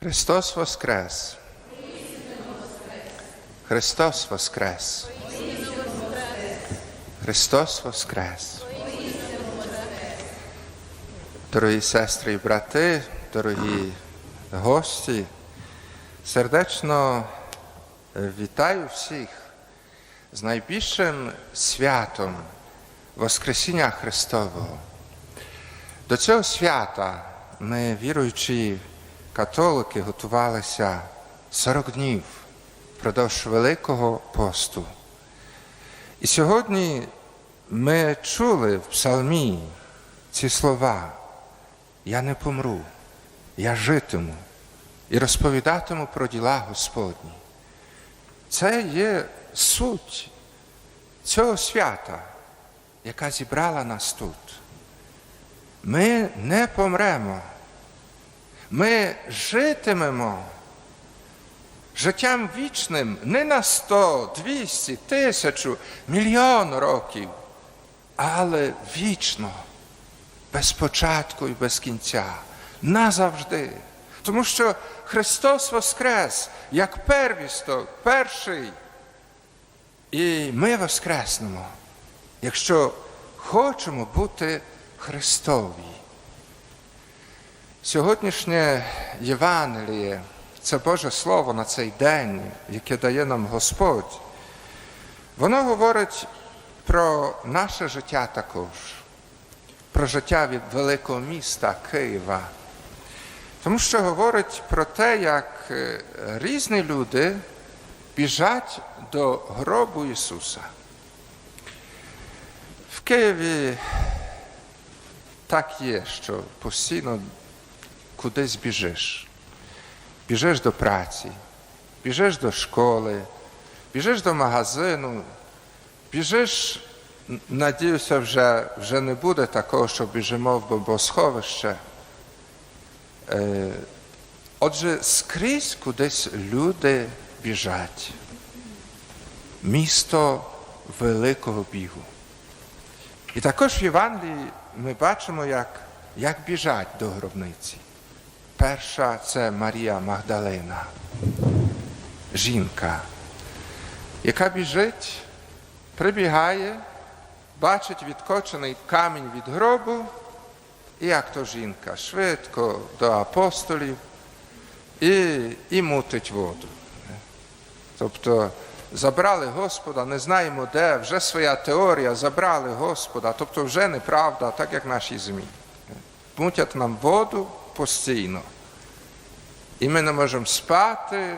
Христос Воскрес! Христос Воскрес! Христос Воскрес! Дорогі сестри і брати, дорогі гості, сердечно вітаю всіх з найбільшим святом Воскресіння Христового. До цього свята ми, віруючі католики, готувалися 40 днів впродовж Великого посту. І сьогодні ми чули в псалмі ці слова. Я не помру, я житиму і розповідатиму про діла Господні. Це є суть цього свята, яка зібрала нас тут. Ми не помремо, ми житимемо життям вічним не на 100, 200, тисячу, мільйон років, але вічно, без початку і без кінця, назавжди. Тому що Христос Воскрес як первісток, перший. І ми воскреснемо, якщо хочемо бути Христові. Сьогоднішнє Євангеліє це Боже Слово на цей день, яке дає нам Господь. Воно говорить про наше життя також, про життя від великого міста Києва. Тому що говорить про те, як різні люди біжать до гробу Ісуса. В Києві так є, що постійно кудись біжиш. Біжиш до праці, біжиш до школи, біжиш до магазину, біжиш, надіюся, вже, вже не буде такого, що біжимо в бомбосховище. Е, Отже, скрізь кудись люди біжать. Місто великого бігу. І також в Євангелії ми бачимо, як, як біжать до гробниці. Перша це Марія Магдалина, жінка, яка біжить, прибігає, бачить відкочений камінь від гробу, і як то жінка, швидко до апостолів і, і мутить воду. Тобто забрали Господа, не знаємо де, вже своя теорія, забрали Господа, тобто вже неправда, так як наші ЗМІ. Мутять нам воду постійно. І ми не можемо спати,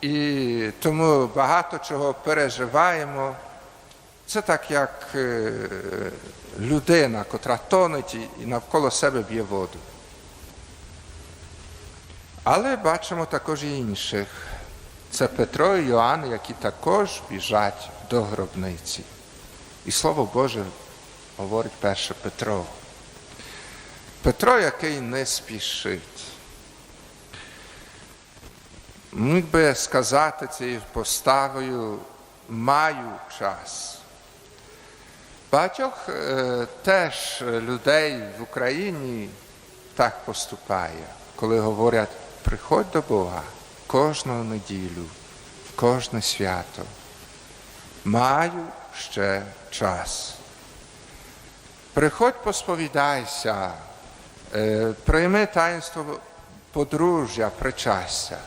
і тому багато чого переживаємо. Це так, як людина, котра тонеть і навколо себе б'є воду. Але бачимо також і інших. Це Петро і Йоанн, які також біжать до гробниці. І Слово Боже говорить перше Петро. Петро, який не спішить. Міг би сказати цією поставою маю час. Багатьох е, теж людей в Україні так поступає, коли говорять, приходь до Бога кожну неділю, кожне свято. Маю ще час. Приходь, посповідайся, прийми таїнство подружжя, причастя.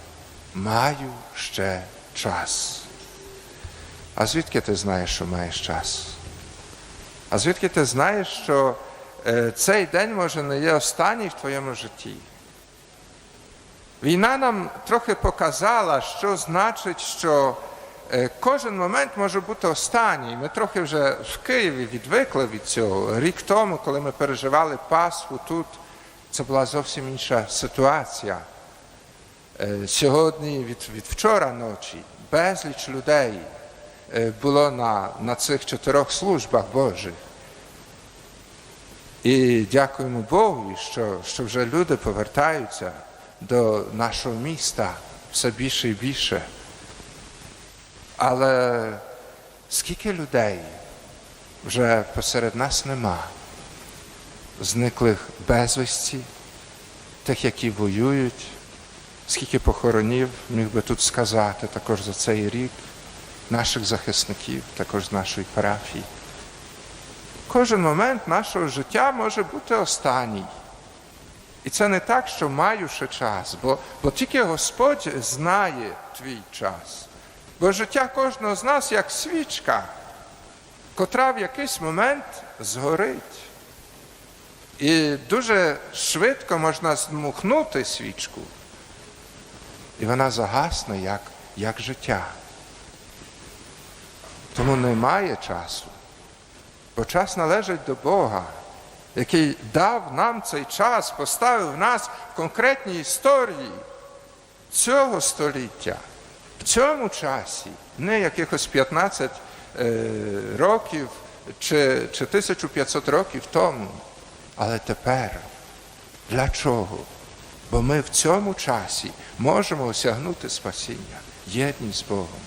Маю ще час. А звідки ти знаєш, що маєш час? А звідки ти знаєш, що е, цей день може не є останній в твоєму житті? Війна нам трохи показала, що значить, що е, кожен момент може бути останній. Ми трохи вже в Києві відвикли від цього. Рік тому, коли ми переживали Пасху тут, це була зовсім інша ситуація. Е, Сьогодні від, від вчора ночі безліч людей е, було на, на цих чотирьох службах Божих. І дякуємо Богу, що, що вже люди повертаються до нашого міста все більше і більше. Але скільки людей вже посеред нас нема, зниклих безвісті, тих, які воюють, скільки похоронів міг би тут сказати також за цей рік наших захисників, також з нашої парафії. Кожен момент нашого життя може бути останній. І це не так, що маю ще час, бо, бо тільки Господь знає твій час. Бо життя кожного з нас як свічка, котра в якийсь момент згорить. І дуже швидко можна змухнути свічку, і вона загасне, як, як життя. Тому немає часу, бо час належить до Бога, який дав нам цей час, поставив нас в конкретній історії цього століття, в цьому часі, не якихось 15 е, років чи, чи 1500 років тому. Але тепер для чого? Бо ми в цьому часі можемо осягнути спасіння, єдність з Богом.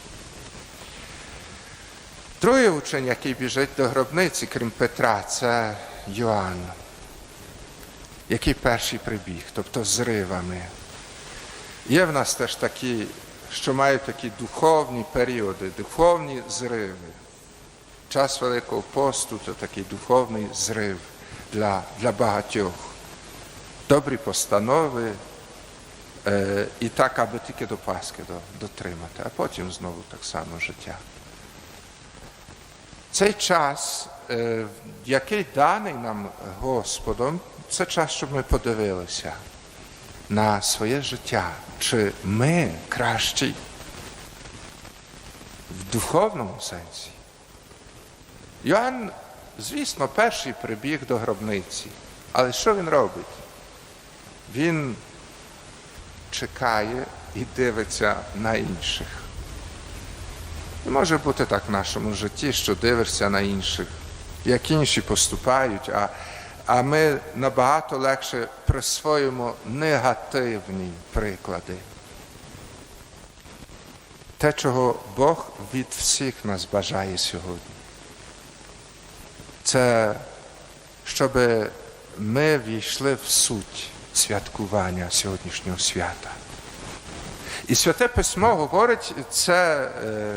Другий учень, який біжить до гробниці, крім Петра, це Йоанн, який перший прибіг, тобто з ривами. Є в нас теж такі, що мають такі духовні періоди, духовні зриви. Час Великого посту це такий духовний зрив для, для багатьох. Добрі постанови е, і так, аби тільки до Пасхи до, дотримати, а потім знову так само життя. Цей час, е, який даний нам Господом, це час, щоб ми подивилися на своє життя, чи ми кращі в духовному сенсі. Йоанн, звісно, перший прибіг до гробниці. Але що він робить? Він чекає і дивиться на інших. І може бути так в нашому житті, що дивишся на інших, як інші поступають, а, а ми набагато легше присвоїмо негативні приклади. Те, чого Бог від всіх нас бажає сьогодні. Це щоб ми війшли в суть святкування сьогоднішнього свята. І святе письмо говорить, це е,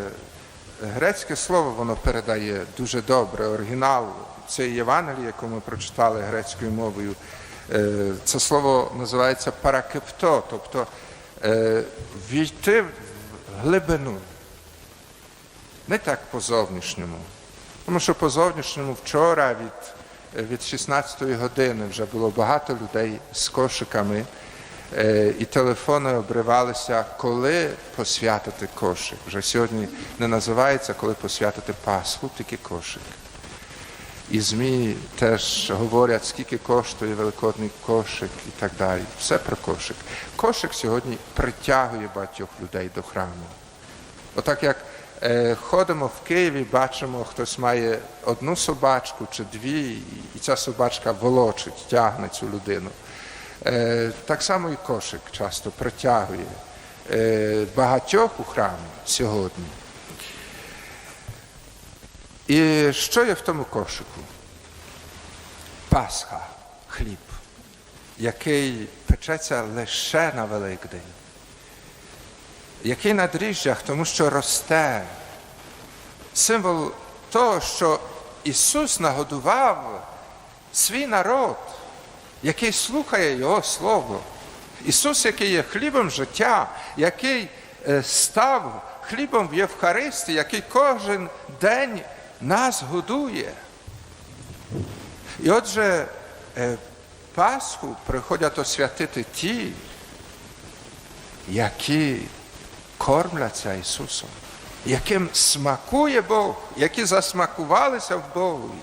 грецьке слово воно передає дуже добре, оригінал цієї Євангелії, яку ми прочитали грецькою мовою. Е, це слово називається паракепто, тобто е, війти в глибину. Не так по зовнішньому. Тому що по зовнішньому вчора від, від 16-ї години вже було багато людей з кошиками, е, і телефони обривалися, коли посвятити кошик. Вже сьогодні не називається, коли посвятити Пасху, тільки кошик. І ЗМІ теж говорять, скільки коштує великодний кошик і так далі. Все про кошик. Кошик сьогодні притягує багатьох людей до храму. Отак як ходимо в Києві, бачимо, хтось має одну собачку чи дві, і ця собачка волочить, тягне цю людину. Е, так само і кошик часто притягує е, багатьох у храмі сьогодні. І що є в тому кошику? Пасха, хліб, який печеться лише на Великдень, який на дріжджах, тому що росте. Символ того, що Ісус нагодував свій народ, який слухає Його Слово. Ісус, який є хлібом життя, який е, став хлібом в Євхаристії, який кожен день нас годує. І отже, е, Пасху приходять освятити ті, які кормляться Ісусом, яким смакує Бог, які засмакувалися в Богові.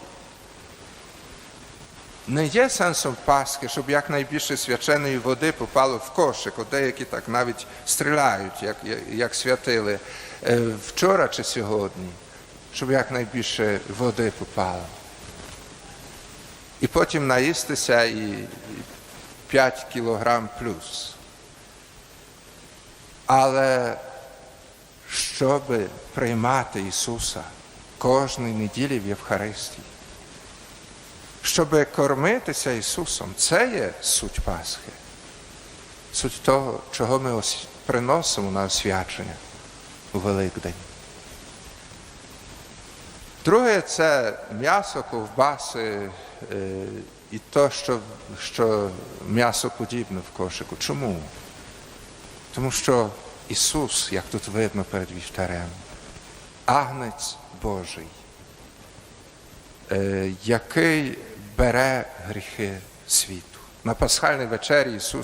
Не є сенсом Пасхи, щоб якнайбільше свяченої води попало в кошик. От деякі так навіть стріляють, як, як святили е, вчора чи сьогодні щоб якнайбільше води попало. І потім наїстися і 5 кілограм плюс. Але щоб приймати Ісуса кожної неділі в Євхаристії, щоб кормитися Ісусом, це є суть Пасхи. суть того, чого ми приносимо на освячення у Великдень. Друге це м'ясо, ковбаси е, і то, що, що м'ясо подібне в кошику. Чому? Тому що Ісус, як тут видно перед вівтарем, агнець Божий, е, який бере гріхи світу. На пасхальній вечері Ісус